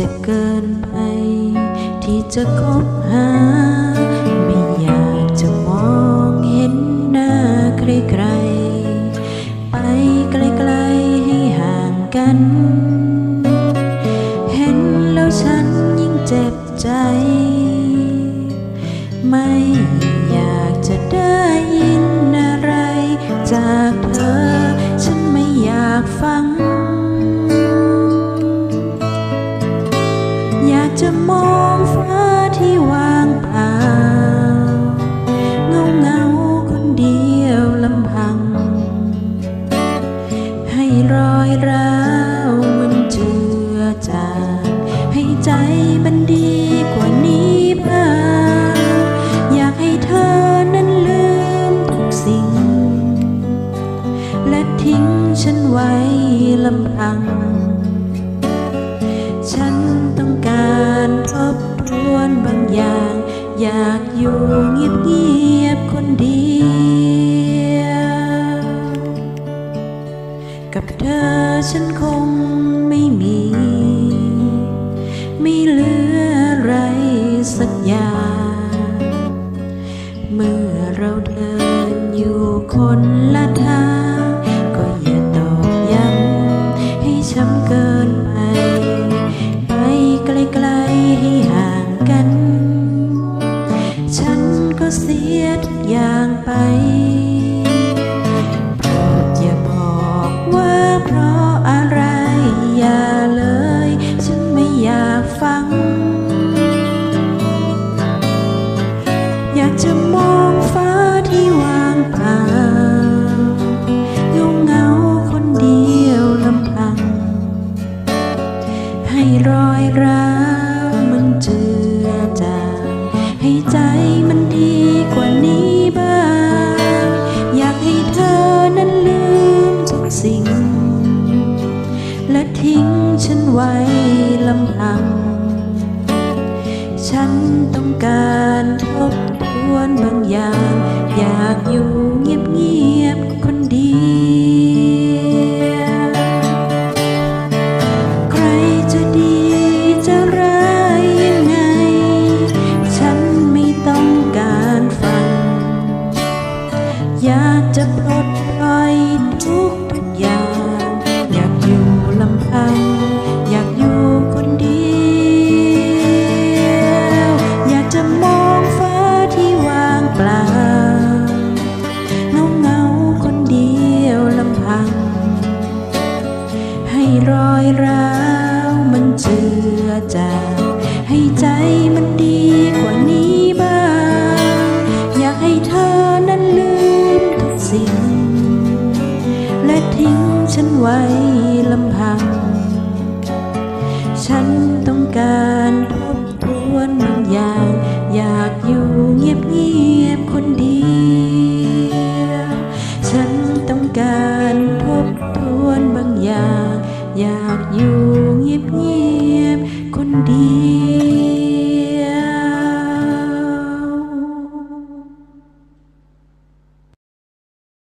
จะเกินไปที่จะคบหา ไม่อยากจะมองเห็นหน้าใครๆไปไกลๆให้ห่างกัน เห็นแล้วฉันยิ่งเจ็บใจ ไม่ จะมองฟ้าที่วางเปล่าเงาเงาคนเดียวลำพัง ให้รอยร้าวมันเจือจางให้ใจมันดีกว่านี้บ้างอยากให้เธอนั้นลืมทุกสิ่ง และทิ้งฉันไว้ลำพัง อยากอยู่เงียบๆคนเดียว กับเธอฉันคงไม่มี ไม่เหลืออะไรสักอย่าง เมื่อเราเดินอยู่คนละ ฟัง อยากจะมองฟ้าที่ว่างเปล่าเงาเงาคนเดียวลำพัง ให้รอยร้าวมันเจือจางให้ใจมันดีกว่านี้บ้าง อยากให้เธอนั้นลืมทุกสิ่ง และทิ้งฉันไว้ำพัง ฉันต้องการทบทวนบางอย่าง อยากอยู่เงียบๆคนเดียว ใครจะดีจะร้ายยังไง ฉันไม่ต้องการฟัง อยากจะปลดปล่อย ให้ใจมันดีกว่านี้บ้าง อยากให้เธอนั้นลืมทุกสิ่ง และทิ้งฉันไว้ลำพัง ฉันต้องการทบทวนบางอย่าง อยากอยู่เงียบๆคนเดียว ฉันต้องการทบทวนบางอย่าง อยากอยู่เงียบเคนเดียว